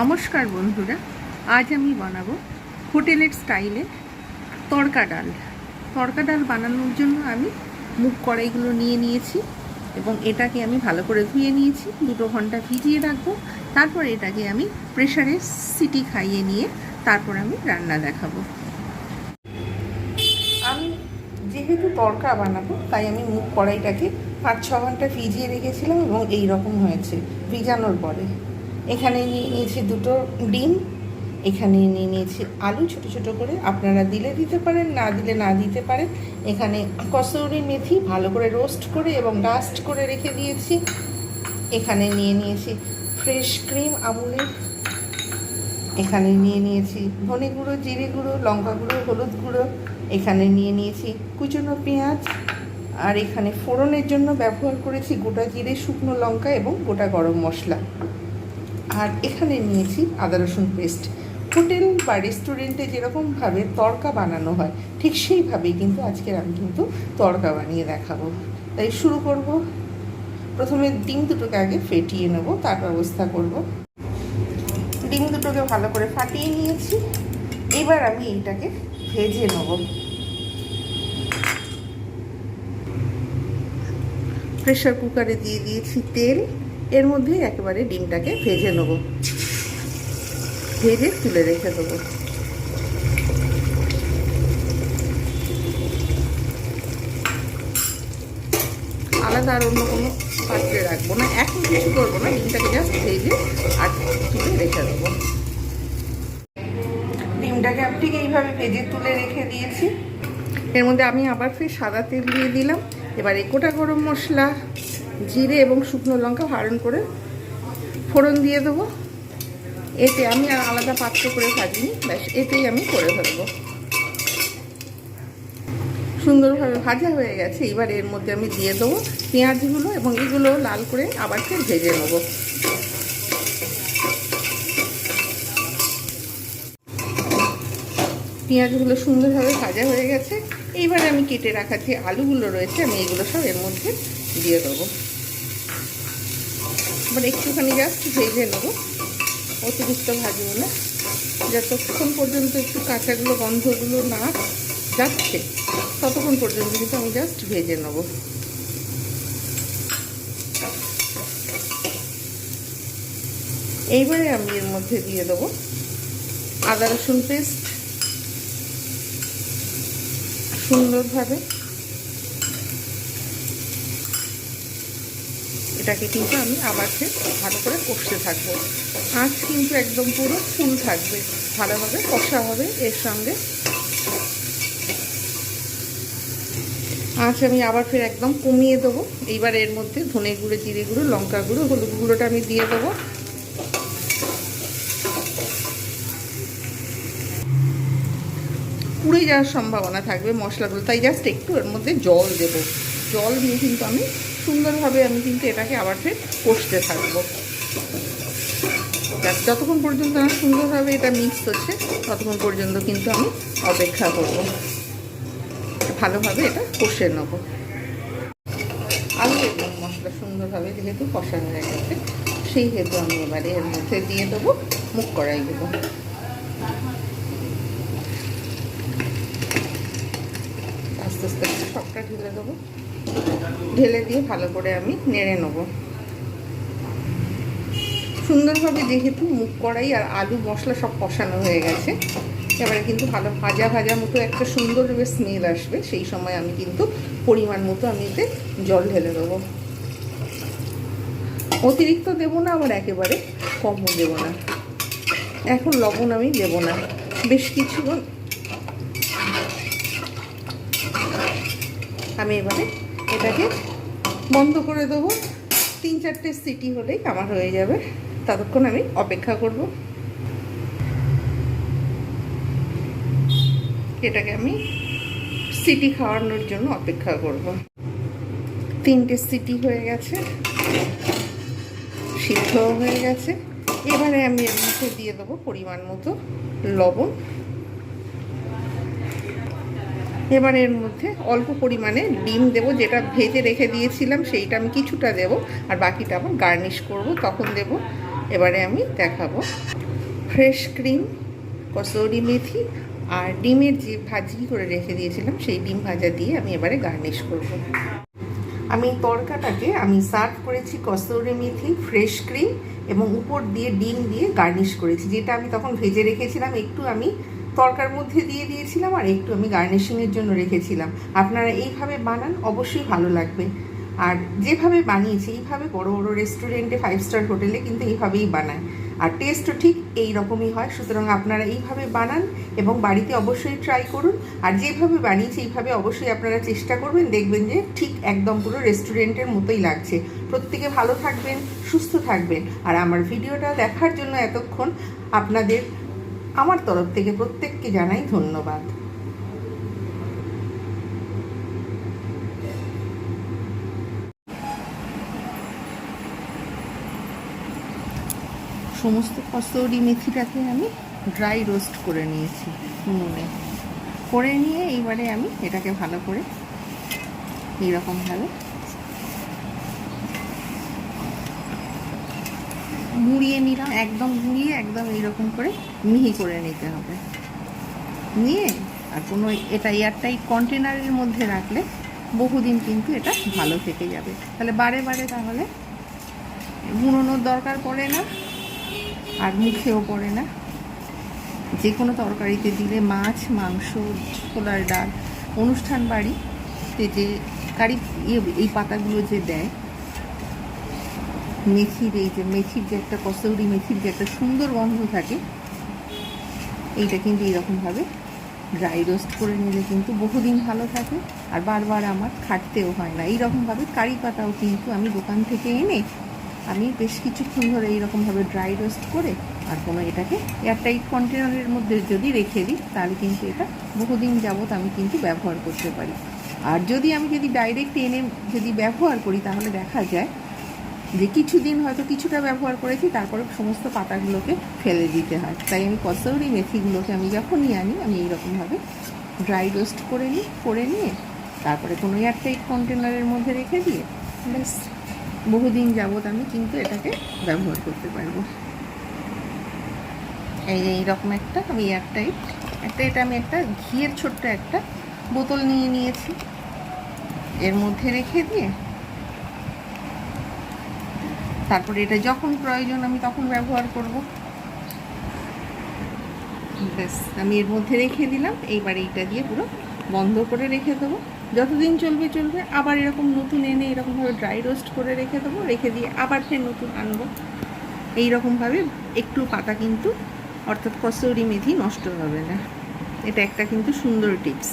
নমস্কার বন্ধুরা, আজ আমি বানাবো হোটেলের স্টাইলে তড়কা ডাল। তড়কা ডাল বানানোর জন্য আমি মুগ কড়াইগুলো নিয়ে নিয়েছি এবং এটাকে আমি ভালো করে ধুয়ে নিয়েছি, দুটো ঘণ্টা ভিজিয়ে রাখব। তারপর এটাকে আমি প্রেশারে সিটি খাইয়ে নিয়ে তারপর আমি রান্না দেখাবো। আমি যেহেতু তড়কা বানাবো, তাই আমি মুগ কড়াইটাকে পাঁচ ছ ঘণ্টা ভিজিয়ে রেখেছিলাম এবং এই রকম হয়েছে, ভিজানোর পরে। এখানে নিয়ে নিয়েছি দুটো ডিম, এখানে নিয়ে নিয়েছি আলু ছোট ছোট করে। আপনারা দিলে দিতে পারেন, না দিলে না দিতে পারেন। এখানে কসুরি মেথি ভালো করে রোস্ট করে এবং ডাস্ট করে রেখে দিয়েছি। এখানে নিয়ে নিয়েছি ফ্রেশ ক্রিম আমুলের এখানে নিয়ে নিয়েছি ধনে গুঁড়ো, জিরে গুঁড়ো, লঙ্কা গুঁড়ো, হলুদ গুঁড়ো। এখানে নিয়ে নিয়েছি কুচনো পেঁয়াজ। আর এখানে ফোড়নের জন্য ব্যবহার করেছি গোটা জিরে, শুকনো লঙ্কা এবং গোটা গরম মশলা। আর এখানে নিয়েছি আদা রসুন পেস্ট হোটেল বা রেস্টুরেন্টে যেরকমভাবে তড়কা বানানো হয়, ঠিক সেইভাবেই কিন্তু আজকের আমি কিন্তু তড়কা বানিয়ে দেখাবো। তাই শুরু করব। প্রথমে ডিম দুটোকে আগে ফেটিয়ে নেব, তার ব্যবস্থা করব। ডিম দুটোকে ভালো করে ফাটিয়ে নিয়েছি। এবার আমি এইটাকে ভেজে নেব। প্রেশার কুকারে দিয়ে দিয়েছি তেল। এর মধ্যে একেবারে ডিমটাকে ভেজে নেব। ভেজে তুলে রেখে দেবো। আলাদা আর অন্য কোনো পাত্রে রাখব না। এখন কিছু করব না, ডিমটাকে জাস্ট ভেজে আর তুলে রেখে দেবো। ডিমটাকে ঠিক এইভাবে ভেজে তুলে রেখে দিয়েছি? এর মধ্যে আমি আবার ফের সাদা তেল দিয়ে দিলাম। এবার এই গোটা গরম মশলা জিরে এবং শুকনো লঙ্কা ভারণ করে ফোড়ন দিয়ে দেবো। এতে আমি আর আলাদা পাত্র করে ভাজিনি, ব্যাস, এতেই আমি করে ফেলব। সুন্দরভাবে ভাজা হয়ে গেছে, এবার এর মধ্যে আমি দিয়ে দেবো পেঁয়াজগুলো এবং এগুলো লাল করে আবার ফের ভেজে নেব। পেঁয়াজগুলো সুন্দরভাবে ভাজা হয়ে গেছে, এইবার আমি কেটে রাখা যে আলুগুলো রয়েছে, আমি এগুলো সব এর মধ্যে দিয়ে দেবো। এবার একটুখানি জাস্ট ভেজে নেব। অতিরিক্ত ভাজবো না। যতক্ষণ পর্যন্ত একটু কাঁচাগুলো, গন্ধগুলো না যাচ্ছে, ততক্ষণ পর্যন্ত কিন্তু আমি জাস্ট ভেজে নেব। এইবারে আমি এর মধ্যে দিয়ে দেবো আদা রসুন পেস্ট সুন্দরভাবে। এটাকে কিন্তু আমি আবার ফের ভালো করে কষতে থাকব। আঁচ কিন্তু একদম পুরো ফুল থাকবে। ভালোভাবে কষা হবে এর সঙ্গে। আঁচ আমি আবার ফের একদম কমিয়ে দেবো। এইবার এর মধ্যে ধনে গুঁড়ো, জিরে গুঁড়ো, লঙ্কা গুঁড়ো, হলুদ গুঁড়োটা আমি দিয়ে দেবো। পুড়ে যাওয়ার সম্ভাবনা থাকবে মশলাগুলো। তাই জাস্ট একটু এর মধ্যে জল দেব। জল দিয়ে কিন্তু আমি সুন্দরভাবে আমি কিন্তু এটাকে আবার ফের কষতে থাকব। যতক্ষণ পর্যন্ত আমার সুন্দরভাবে এটা মিক্স হচ্ছে, ততক্ষণ পর্যন্ত কিন্তু আমি অপেক্ষা করব। ভালোভাবে এটা কষে নেব। আলু এবং মশলা সুন্দরভাবে যেহেতু কষানো হয়ে গেছে, সেই হেতু আমি এবারে এর মধ্যে দিয়ে দেবো মুখ কড়াই দেবো আস্তে আস্তে সবটা ঢেলে দেবো। ঢেলে দিয়ে ভালো করে আমি নেড়ে নেব। সুন্দরভাবে যেহেতু মুখ কড়াই আর আলু মশলা সব কষানো হয়ে গেছে, এবারে কিন্তু ভালো ভাজা ভাজা মতো একটা সুন্দর স্মেল আসবে, সেই সময় আমি কিন্তু পরিমাণ মতো আমি এতে জল ঢেলে দেবো। অতিরিক্ত দেবো না আবার একেবারে কমও দেবো না। এখন লবণ আমি দেবো না, বেশ কিছুক্ষণ। আমি এবারে বন্ধ করে দেবো। তিন চারটে সিটি হলেই আমার হয়ে যাবে। ততক্ষণ আমি অপেক্ষা করব। এটাকে আমি সিটি খাওয়ানোর জন্য অপেক্ষা করব। তিনটে সিটি হয়ে গেছে। সিদ্ধ হয়ে গেছে। এবারে আমি এর মধ্যে দিয়ে দেবো পরিমাণ মতো লবণ। এবার এর মধ্যে অল্প পরিমাণে ডিম দেব, যেটা ভেজে রেখে দিয়েছিলাম, সেইটা আমি কিছুটা দেব, আর বাকিটা আবার গার্নিশ করব, তখন দেব। এবারে আমি দেখাবো। ফ্রেশ ক্রিম, কসৌরি মেথি, আর ডিমের যে ভাজি করে রেখে দিয়েছিলাম, সেই ডিম ভাজা দিয়ে আমি এবারে গার্নিশ করব। আমি তরকাটাকে আমি সার্ভ করেছি কসৌরি মেথি, ফ্রেশ ক্রিম, এবং উপর দিয়ে ডিম দিয়ে গার্নিশ করেছি, যেটা আমি তখন ভেজে রেখেছিলাম, একটু আমি তরকার মধ্যে দিয়ে দিয়েছিলাম আর একটু আমি গার্নিশিংয়ের জন্য রেখেছিলাম। আপনারা এইভাবে বানান, অবশ্যই ভালো লাগবে। আর যেভাবে বানিয়েছি, এইভাবে বড় বড় রেস্টুরেন্টে ফাইভ স্টার হোটেলে কিন্তু এইভাবেই বানায়। আর টেস্টও ঠিক এই রকমই হয়, সুতরাং আপনারা এইভাবে বানান এবং বাড়িতে অবশ্যই ট্রাই করুন। আর যেভাবে বানিয়েছি, এইভাবে অবশ্যই আপনারা চেষ্টা করবেন, দেখবেন যে ঠিক একদম পুরো রেস্টুরেন্টের মতোই লাগছে। প্রত্যেকে ভালো থাকবেন, সুস্থ থাকবেন। আর আমার ভিডিওটা দেখার জন্য এতক্ষণ আপনাদের আমার তরফ থেকে প্রত্যেককে জানাই ধন্যবাদ। সমস্ত কসৌরি মেথিটাকে আমি ড্রাই রোস্ট করে নিয়েছি নুনে। করে নিয়ে এইবারে আমি এটাকে ভালো করে এইরকমভাবে মুড়িয়ে নিলাম, একদম মুড়িয়ে একদম এইরকম করে মিহি করে নিতে হবে। নিয়ে আর কোনো এটা এয়ারটাইট কন্টেনারের মধ্যে রাখলে বহুদিন কিন্তু এটা ভালো থেকে যাবে। তাহলে বারে বারে তাহলে গুঁড়োনোর দরকার পড়ে না, আর মুখেও পড়ে না। যে কোনো তরকারিতে দিলে মাছ, মাংস, ছোলার ডাল, অনুষ্ঠান বাড়িতে যে কারি ইয়ে এই পাতাগুলো যে দেয় মেথির এই যে মেথির যে একটা কসৌরি মেথির যে একটা সুন্দর গন্ধ থাকে, এইটা কিন্তু এইরকমভাবে ড্রাই রোস্ট করে নিলে কিন্তু বহুদিন ভালো থাকে আর বারবার আমার খাটতেও হয় না। এইরকমভাবে কারি পাতাও কিন্তু আমি দোকান থেকে এনে আমি বেশ কিছুক্ষণ ধরে এইরকমভাবে ড্রাই রোস্ট করে আর কোনো এটাকে এয়ারটাইট কন্টেনারের মধ্যে যদি রেখে দিই, তাহলে কিন্তু এটা বহুদিন যাবৎ আমি কিন্তু ব্যবহার করতে পারি। আর যদি আমি যদি ডাইরেক্ট এনে যদি ব্যবহার করি, তাহলে দেখা যায় যে কিছুদিন হয়তো কিছুটা ব্যবহার করেছি, তারপরে সমস্ত পাতাগুলোকে ফেলে দিতে হয়। তাই আমি কসৌরি মেথিগুলোকে আমি যখনই আনি, আমি এইরকমভাবে ড্রাই রোস্ট করে নিই, করে নিয়ে তারপরে কোনো এয়ারটাইট কন্টেনারের মধ্যে রেখে দিয়ে ব্যাস, বহুদিন যাবৎ আমি কিন্তু এটাকে ব্যবহার করতে পারব। এই যে এইরকম একটা আমি এয়ারটাইট একটা এটা আমি একটা ঘিয়ের ছোট্ট একটা বোতল নিয়ে নিয়েছি। এর মধ্যে রেখে দিয়ে তারপরে এটা যখন প্রয়োজন আমি তখন ব্যবহার করব। ব্যাস, আমি এর মধ্যে রেখে দিলাম। এইবার এইটা দিয়ে পুরো বন্ধ করে রেখে দেবো। যতদিন চলবে চলবে। আবার এরকম নতুন এনে এরকমভাবে ড্রাই রোস্ট করে রেখে দেবো। রেখে দিয়ে আবার ফের নতুন আনব। এইরকমভাবে একটু পাতা কিন্তু অর্থাৎ কসৌরি মেথি নষ্ট হবে না। এটা একটা কিন্তু সুন্দর টিপস